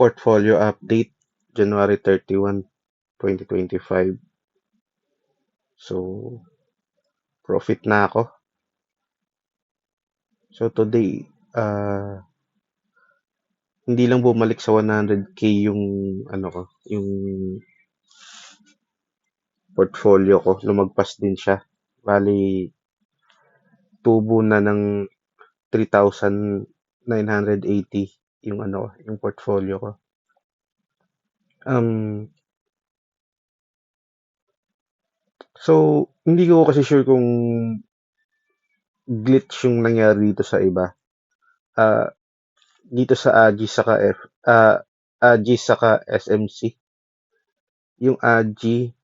portfolio update January 31, 2025. So, profit na ako. So, today, uh, hindi lang bumalik sa 100k yung ano ko, yung portfolio ko. Lumagpas din siya. Bali, tubo na ng 3,980 yung ano, yung portfolio ko. Um, so, hindi ko kasi sure kung glitch yung nangyari dito sa iba. Uh, dito sa AGI saka F, uh, AGI saka SMC. Yung AGI,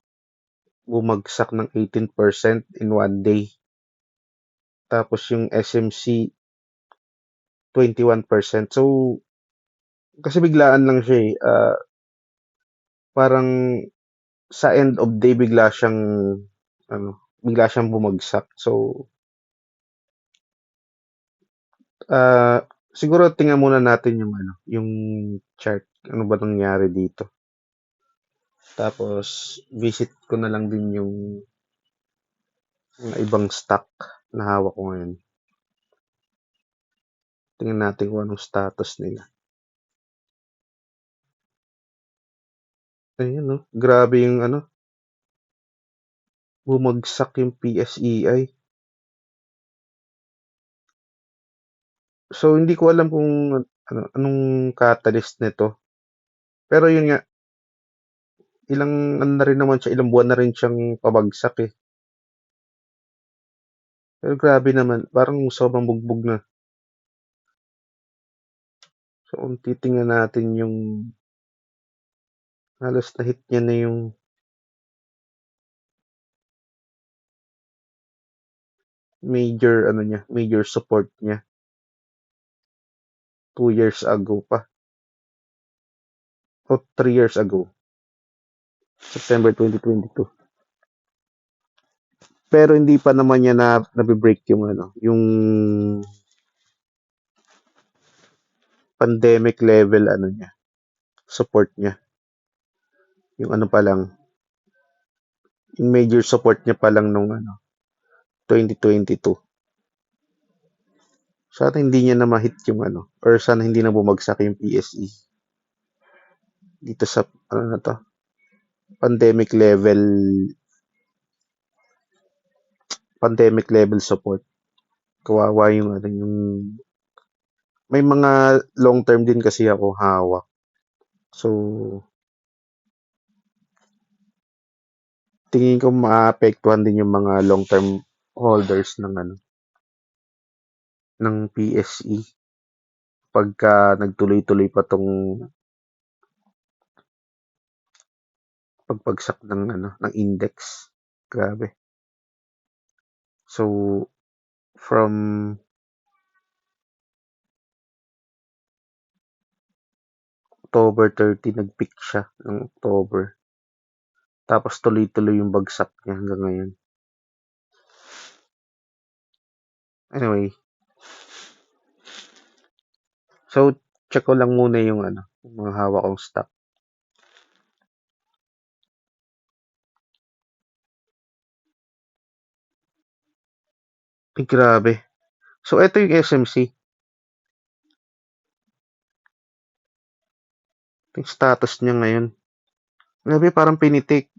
bumagsak ng 18% in one day. Tapos yung SMC, 21%. So, kasi biglaan lang siya eh. Uh, parang sa end of day bigla siyang ano, bigla siyang bumagsak. So, uh, siguro tingnan muna natin yung ano, yung chart. Ano ba nangyari dito? Tapos, visit ko na lang din yung mga ibang stock na hawak ko ngayon. Tingnan natin kung anong status nila. Ayun, no? Grabe yung ano. Bumagsak yung PSEI. So, hindi ko alam kung ano, anong catalyst nito. Pero yun nga, ilang ano na rin naman siya, ilang buwan na rin siyang pabagsak eh. Pero grabe naman, parang sobrang bugbog na. So, titingnan natin yung halos na-hit niya na yung major ano niya, major support niya. Two years ago pa. O three years ago. September 2022. Pero hindi pa naman niya na nabe-break yung ano, yung pandemic level ano niya, support niya. Yung ano pa lang, yung major support niya pa lang nung ano, 2022. Sana hindi niya na ma-hit yung ano, or sana hindi na bumagsak yung PSE. Dito sa, ano na to, pandemic level pandemic level support. Kawawa yung ano yung may mga long term din kasi ako hawak. So tingin ko maapektuhan din yung mga long term holders ng ano ng PSE pagka nagtuloy-tuloy pa tong pagpagsak ng ano ng index. Grabe. So, from October 30, nag-peak siya ng October. Tapos tuloy-tuloy yung bagsak niya hanggang ngayon. Anyway. So, check ko lang muna yung ano, yung mga hawak kong stock. Ay, grabe. So, ito yung SMC. Ito yung status niya ngayon. Grabe, parang pinitik.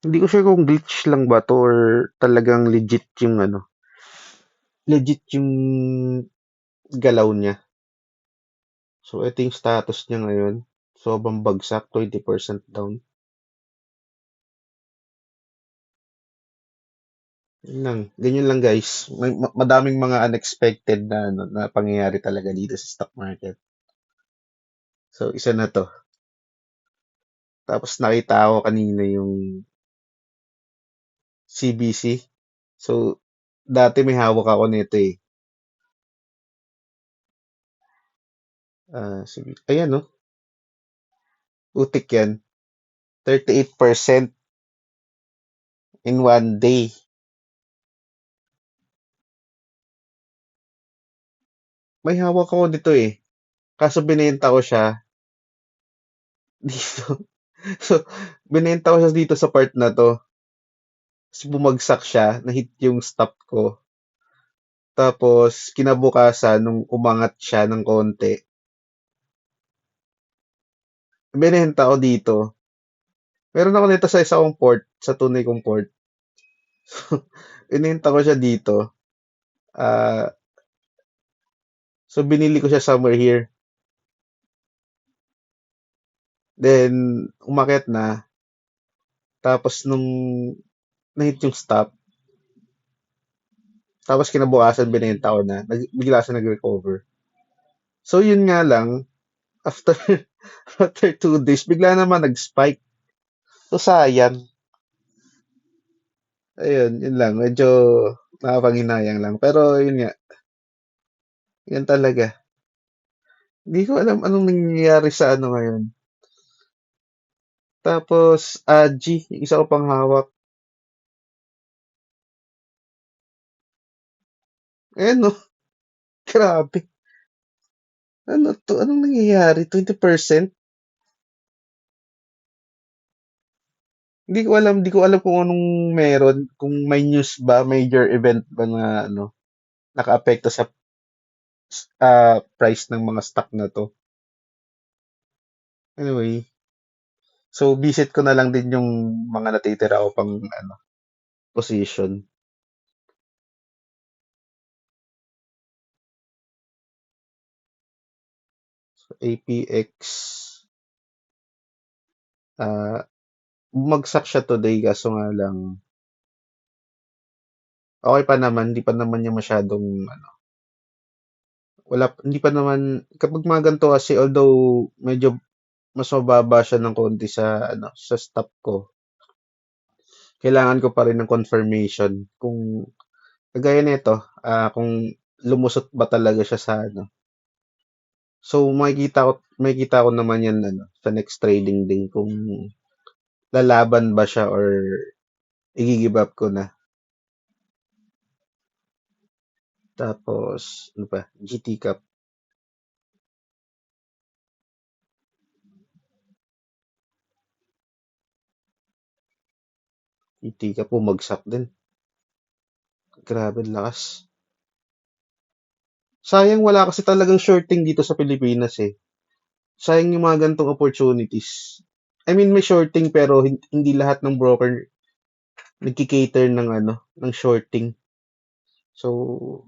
Hindi ko sure kung glitch lang ba to or talagang legit yung ano. Legit yung galaw niya. So, ito yung status niya ngayon. Sobrang bagsak, 20% down. Yun. Ganyan lang guys. May, madaming mga unexpected na, ano, na pangyayari talaga dito sa stock market. So, isa na to. Tapos nakita ko kanina yung CBC. So, dati may hawak ako nito eh. Uh, ayan no. Utik yan. 38% in one day. may hawak ako nito eh. Kaso binenta ko siya dito. So, binenta ko siya dito sa part na to. Tapos bumagsak siya, na-hit yung stop ko. Tapos, kinabukasan, nung umangat siya ng konti, binenta ko dito. Meron ako nito sa isang port, sa tunay kong port. So, ko siya dito. Ah, so, binili ko siya somewhere here. Then, umakyat na. Tapos, nung na-hit yung stop, tapos kinabukasan, binenta ko na. Nag, bigla siya nag-recover. So, yun nga lang, after after two days, bigla naman nag-spike. So, sayang. Ayun, yun lang. Medyo nakapanghinayang lang. Pero, yun nga. Yan talaga. Hindi ko alam anong nangyayari sa ano ngayon. Tapos, Aji, yung isa ko pang hawak. Eh, no. Grabe. Ano to? Anong nangyayari? 20%? Hindi ko alam, hindi ko alam kung anong meron, kung may news ba, major event ba na ano, nakaapekto sa ah, price ng mga stock na to. Anyway, so visit ko na lang din yung mga natitira ko pang ano, position. APX ah bumagsak siya today kaso nga lang okay pa naman, hindi pa naman niya masyadong ano, wala hindi pa naman kapag mga ganito kasi although medyo mas mababa siya ng konti sa ano sa stop ko. Kailangan ko pa rin ng confirmation kung kagaya nito, ah kung lumusot ba talaga siya sa ano. So makikita ko makikita ko naman 'yan ano sa next trading day kung lalaban ba siya or i-give up ko na. Tapos ano pa, GT Cup. GT Cup bumagsak din. Grabe lakas. Sayang wala kasi talagang shorting dito sa Pilipinas eh. Sayang yung mga gantong opportunities. I mean, may shorting pero hin- hindi lahat ng broker nagki-cater ng ano, ng shorting. So,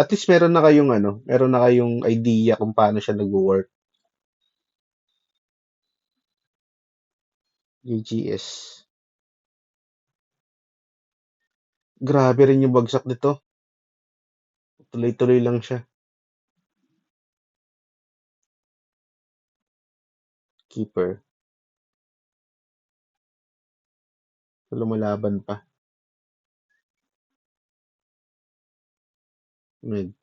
at least meron na kayong ano, meron na kayong idea kung paano siya nag-work. UGS. Grabe rin yung bagsak nito. Tuloy-tuloy lang siya. Keeper. So, lumalaban pa. Mid.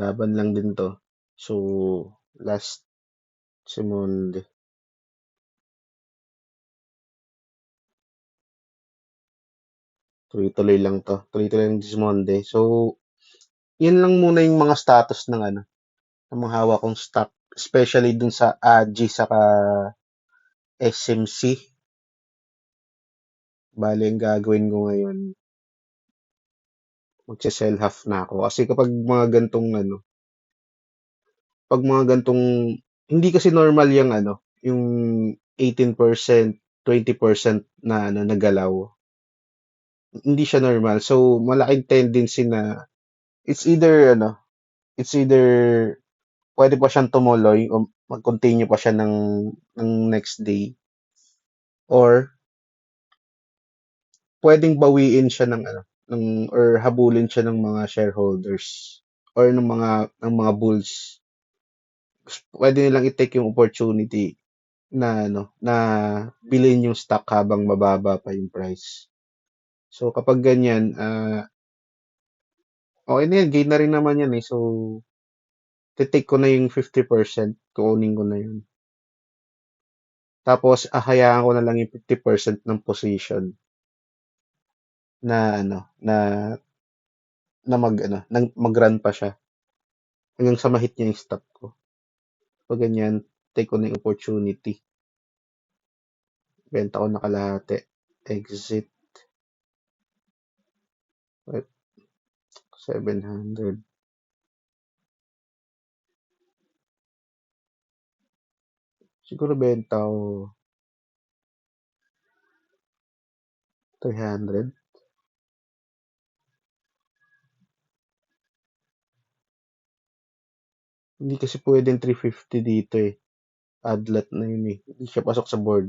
Laban lang din to. So, last Simonde. Tuloy-tuloy lang to. Tuloy-tuloy lang si Simonde. So, yun lang muna yung mga status ng ano, ng mga hawak kong stock. Especially dun sa AG saka SMC. Bale, ang gagawin ko ngayon, magse-sell half na ako. Kasi kapag mga gantong ano, pag mga gantong, hindi kasi normal yung ano, yung 18%, 20% na ano, nagalaw. Hindi siya normal. So, malaking tendency na it's either ano, it's either pwede pa siyang tumuloy o mag-continue pa siya ng, ng next day or pwedeng bawiin siya ng ano, ng or habulin siya ng mga shareholders or ng mga ng mga bulls. Pwede nilang i-take yung opportunity na ano, na bilhin yung stock habang mababa pa yung price. So kapag ganyan, ah okay na yan, gain na rin naman yan eh. So titake ko na yung 50%, kukunin ko na yun. Tapos, ahayaan ko na lang yung 50% ng position na ano, na na mag ano, nang mag-run pa siya hanggang sa ma-hit niya yung stop ko. Pag ganyan, take ko na yung opportunity. Benta ko na kalahati. Exit. Wait, 700. Siguro benta ko 300. Hindi kasi pwedeng 350 dito eh. Add lot na yun eh. Hindi siya pasok sa board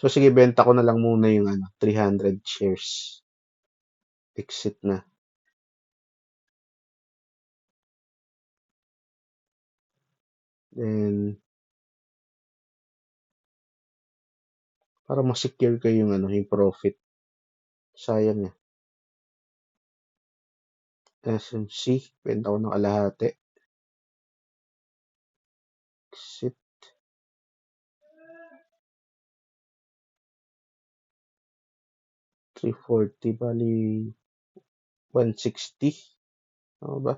So sige, benta ko na lang muna yung ano, 300 shares. Exit na. Then, para ma-secure ko yung ano, yung profit. Sayang eh. SMC, benta ko ng kalahati. Exit. Three forty, bali 160. Ano ba?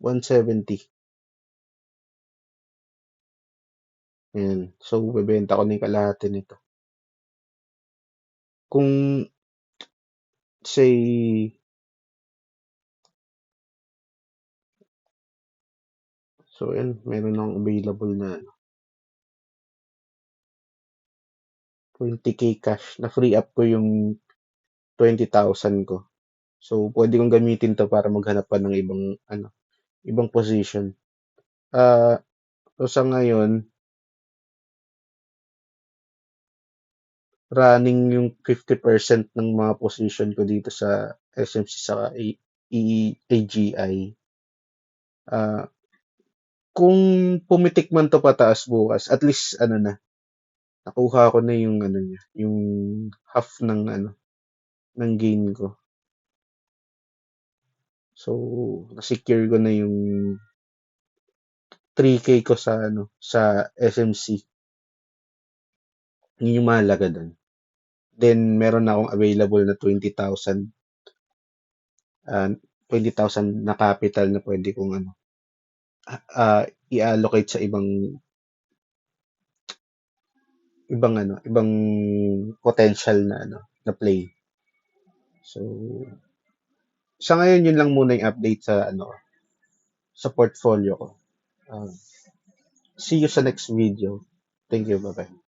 170. Ayan. So, bebenta ko yung kalahati nito. Kung, say, so, yan, meron akong available na ano, 20k cash. Na-free up ko yung 20,000 ko. So, pwede kong gamitin to para maghanap pa ng ibang, ano, ibang position. Ah, uh, so sa ngayon, running yung 50% ng mga position ko dito sa SMC sa AGI. Uh, kung pumitik man to pataas bukas, at least ano na, nakuha ko na yung ano niya, yung half ng ano ng gain ko. So, na-secure ko na yung 3K ko sa ano sa SMC. Yun yung mahalaga doon. Then, meron na akong available na 20,000 uh, 20,000 na capital na pwede kong ano uh, i-allocate sa ibang ibang ano, ibang potential na ano, na play. So, sa ngayon yun lang muna yung update sa ano sa portfolio ko. Uh, see you sa next video. Thank you. Bye-bye.